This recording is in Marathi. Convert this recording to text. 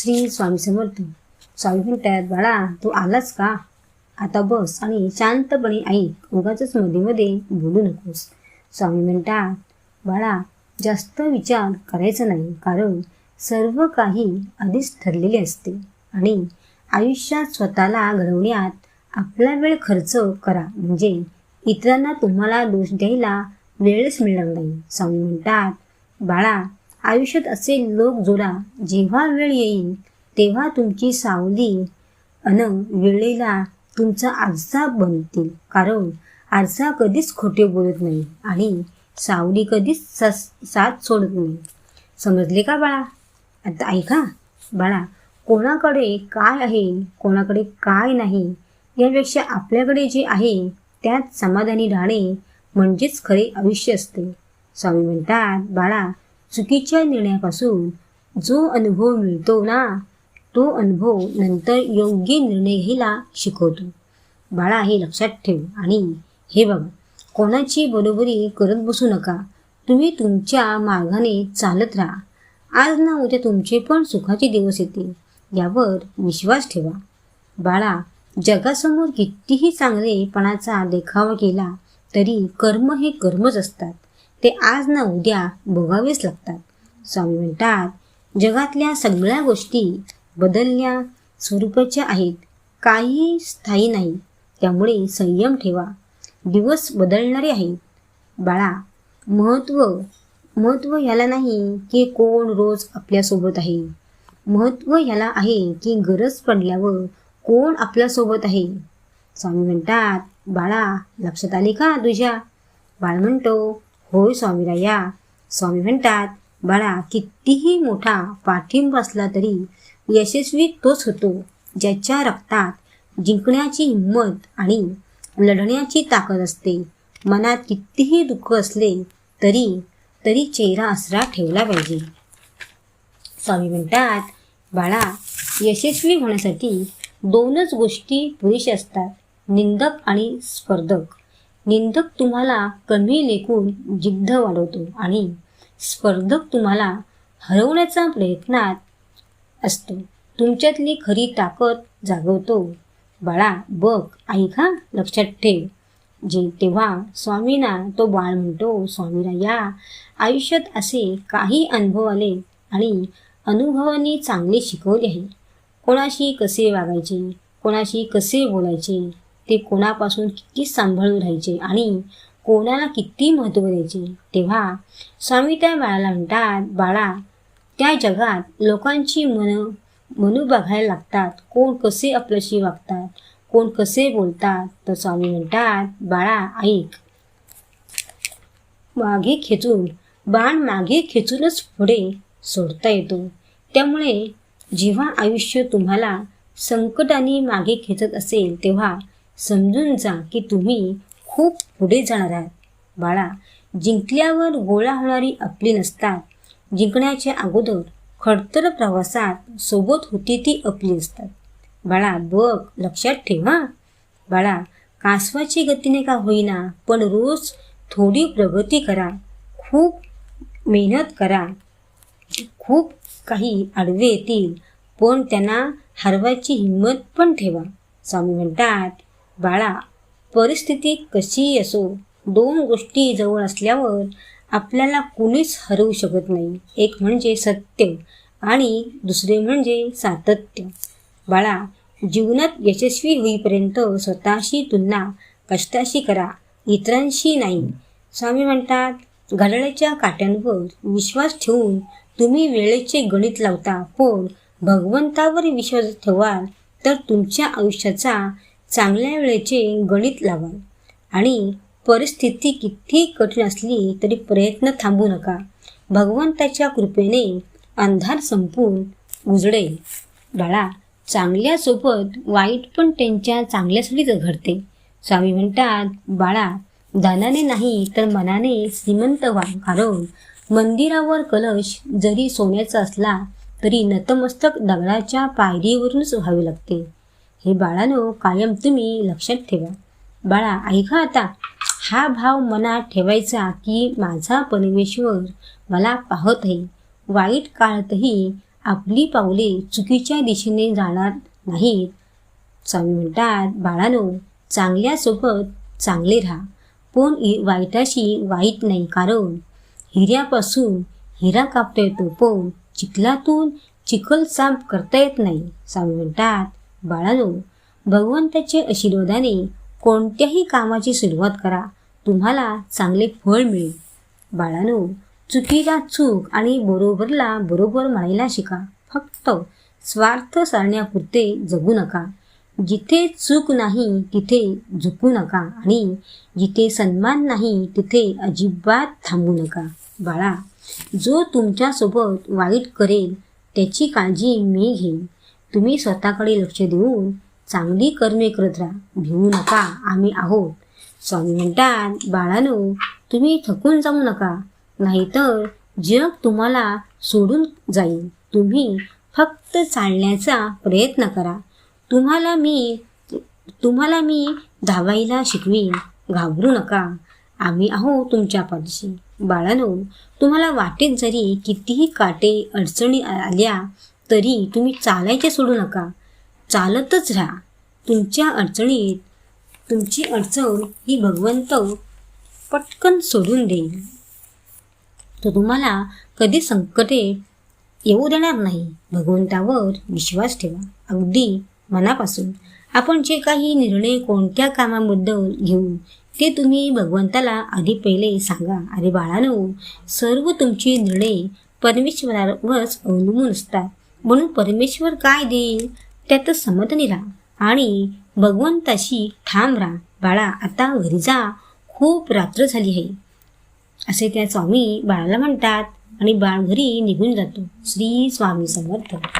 श्री स्वामी समर्थ. स्वामी म्हणतात बाळा तू आलास का? आता बस आणि शांतपणे ऐक उगाच मध्ये मध्ये बोलू नकोस. स्वामी म्हणतात बाळा जास्त विचार करायचा नाही कारण सर्व काही आधीच ठरलेले असते आणि आयुष्यात स्वतःला घडवण्यात आपला वेळ खर्च करा. म्हणजे इतरांना तुम्हाला दोष द्यायला वेळच मिळणार नाही. स्वामी म्हणतात बाळा आयुष्यात असे लोक जोडा जेव्हा वेळ येईल तेव्हा तुमची सावली अन वेळेला तुमचा आरसा बनतील. कारण आरसा कधीच खोटे बोलत नाही आणि सावली कधीच सस साथ सोडत नाही. समजले का बाळा? आता ऐका. बाळा कोणाकडे काय आहे कोणाकडे काय नाही यापेक्षा आपल्याकडे जे आहे त्यात समाधानी राहणे म्हणजेच खरे आयुष्य असते. स्वामी म्हणतात बाळा चुकीच्या निर्णयापासून जो अनुभव मिळतो ना तो अनुभव नंतर योग्य निर्णय घ्यायला शिकवतो. बाळा हे लक्षात ठेव. आणि हे बघा कोणाची बरोबरी करत बसू नका. तुम्ही तुमच्या मार्गाने चालत राहा. आज ना उद्या तुमचे पण सुखाचे दिवस येतील. यावर विश्वास ठेवा. बाळा जगासमोर कितीही चांगलेपणाचा देखावा केला तरी कर्म हे कर्मच असतात. ते आज ना उद्या भोगावेच लागतात. स्वामी म्हणतात जगातल्या सगळ्या गोष्टी बदलल्या स्वरूपाच्या आहेत. काही स्थायी नाही. त्यामुळे संयम ठेवा. दिवस बदलणारे आहेत. बाळा महत्त्व महत्त्व ह्याला नाही की कोण रोज आपल्यासोबत आहे. महत्त्व ह्याला आहे की गरज पडल्यावर कोण आपल्यासोबत आहे. स्वामी म्हणतात बाळा लक्षात आले का तुझ्या? बाळ म्हणतो होय स्वामीराया. स्वामी म्हणतात बाळा कितीही मोठा पाठिंबा असला तरी यशस्वी तोच होतो ज्याच्या रक्तात जिंकण्याची हिंमत आणि लढण्याची ताकद असते. मनात कितीही दुःख असले तरी तरी चेहरा असरा ठेवला पाहिजे. स्वामी म्हणतात बाळा यशस्वी होण्यासाठी दोनच गोष्टी पुरेशा असतात निंदक आणि स्पर्धक. निंदक तुम्हाला कमी लेखून जिद्द वाढवतो आणि स्पर्धक तुम्हाला हरवण्याचा प्रयत्नात असतो. तुमच्यातली खरी ताकद जागवतो. बाळा बघ ऐका लक्षात ठेव. जे तेव्हा स्वामींना तो बाळ म्हणतो स्वामीला या. आयुष्यात असे काही अनुभव आले आणि अनुभवांनी चांगले शिकवले आहे. कोणाशी कसे वागायचे? कोणाशी कसे बोलायचे? ते कोणापासून किती सांभाळून राहायचे आणि कोणाला किती महत्त्व द्यायचे? तेव्हा स्वामी त्या बाळाला म्हणतात बाळा त्या जगात लोकांची मन मनू बघायला लागतात. कोण कसे आपल्याशी वागतात? कोण कसे बोलतात? तर स्वामी म्हणतात बाळा ऐक. मागे खेचून बाण मागे खेचूनच पुढे सोडता येतो. त्यामुळे जेव्हा आयुष्य तुम्हाला संकटाने मागे खेचत असेल तेव्हा समजून जा की तुम्ही खूप पुढे जाणार आहात. बाळा जिंकल्यावर गोळा होणारी आपली नसतात जिंकण्याच्या अगोदर खडतर प्रवासात सोबत होती ती आपली असतात. बाळा बघ लक्षात ठेवा. बाळा कासवाची गतीने का होईना पण रोज थोडी प्रगती करा. खूप मेहनत करा. खूप काही आडवे येतील पण त्यांना हरवायची हिंमत पण ठेवा. स्वामी म्हणतात बाळा परिस्थिती कशीही असो दोन गोष्टी जवळ असल्यावर आपल्याला कुणीच हरवू शकत नाही. एक म्हणजे सत्य आणि दुसरे म्हणजे सातत्य. बाळा जीवनात यशस्वी होईपर्यंत स्वतःशी तुलना कष्टाशी करा इतरांशी नाही. स्वामी म्हणतात घड्याळ्याच्या काट्यांवर विश्वास ठेवून तुम्ही वेळेचे गणित लावता पण भगवंतावर विश्वास ठेवाल तर तुमच्या आयुष्याचा चांगल्या वेळेचे गणित लावाल आणि परिस्थिती किती कठीण असली तरी प्रयत्न थांबू नका. भगवंताच्या कृपेने अंधार संपून उजडेल. बाळा चांगल्यासोबत वाईट पण त्यांच्या चांगल्यासाठीच घडते. स्वामी म्हणतात बाळा धनाने नाही तर मनाने श्रीमंत व्हा. कारण मंदिरावर कलश जरी सोन्याचा असला तरी नतमस्तक दगडाच्या पायरीवरूनच व्हावे लागते. हे बाळानो कायम तुम्ही लक्षात ठेवा. बाळा ऐका आता. हा भाव मनात ठेवायचा की माझा परमेश्वर मला पाहत आहे. वाईट काळातही आपली पावले चुकीच्या दिशेने जाणार नाहीत. स्वामी म्हणतात बाळानो चांगल्यासोबत चांगले राहा. पण वाईटाशी वाईट नाही कारण हिऱ्यापासून हिरा कापता येतो पण चिखलातून चिखल साफ करता येत नाही. स्वामी म्हणतात बाळानो भगवंताच्या आशीर्वादाने कोणत्याही कामाची सुरुवात करा. तुम्हाला चांगले फळ मिळेल. बाळानो चुकीला चूक आणि बरोबरला बरोबर म्हणायला शिका. फक्त स्वार्थ सारण्यापुरते जगू नका. जिथे चूक नाही तिथे झुकू नका आणि जिथे सन्मान नाही तिथे अजिबात थांबू नका. बाळा जो तुमच्यासोबत वाईट करेल त्याची काळजी मी घेईन. तुम्ही स्वतःकडे लक्ष देऊन चांगली कर्मे करत राहा भिवू नका. आम्ही आहोत. स्वामी म्हणतात बाळानो तुम्ही थकून जाऊ नका. नाहीतर जग तुम्हाला सोडून जाईल. तुम्ही फक्त चालण्याचा प्रयत्न करा. तुम्हाला मी तुम्हाला मी धावायला शिकवीन. घाबरू नका. आम्ही आहो तुमच्या पाठीशी. बाळानो तुम्हाला वाटेत जरी कितीही काटे अडचणी आल्या तरी तुम्ही चालायचे सोडू नका. चालतच राहा. तुमच्या अडचणीत तुमची अडचण ही भगवंत पटकन सोडून देईल. तो तुम्हाला कधी संकटे येऊ देणार नाही. भगवंतावर विश्वास ठेवा. अगदी मनापासून. आपण जे काही निर्णय कोणत्या कामाबद्दल घेऊ ते तुम्ही भगवंताला आधी पहिले सांगा. अरे बाळानो सर्व तुमचे निर्णय परमेश्वरावरच अवलंबून असतात. म्हणून परमेश्वर काय देईल? त्यातच समाधानी राहा आणि भगवंताशी ठाम राहा. बाळा आता घरी जा. खूप रात्र झाली आहे. असे त्या स्वामी बाळाला म्हणतात आणि बाळ घरी निघून जातो. श्री स्वामी समर्थ.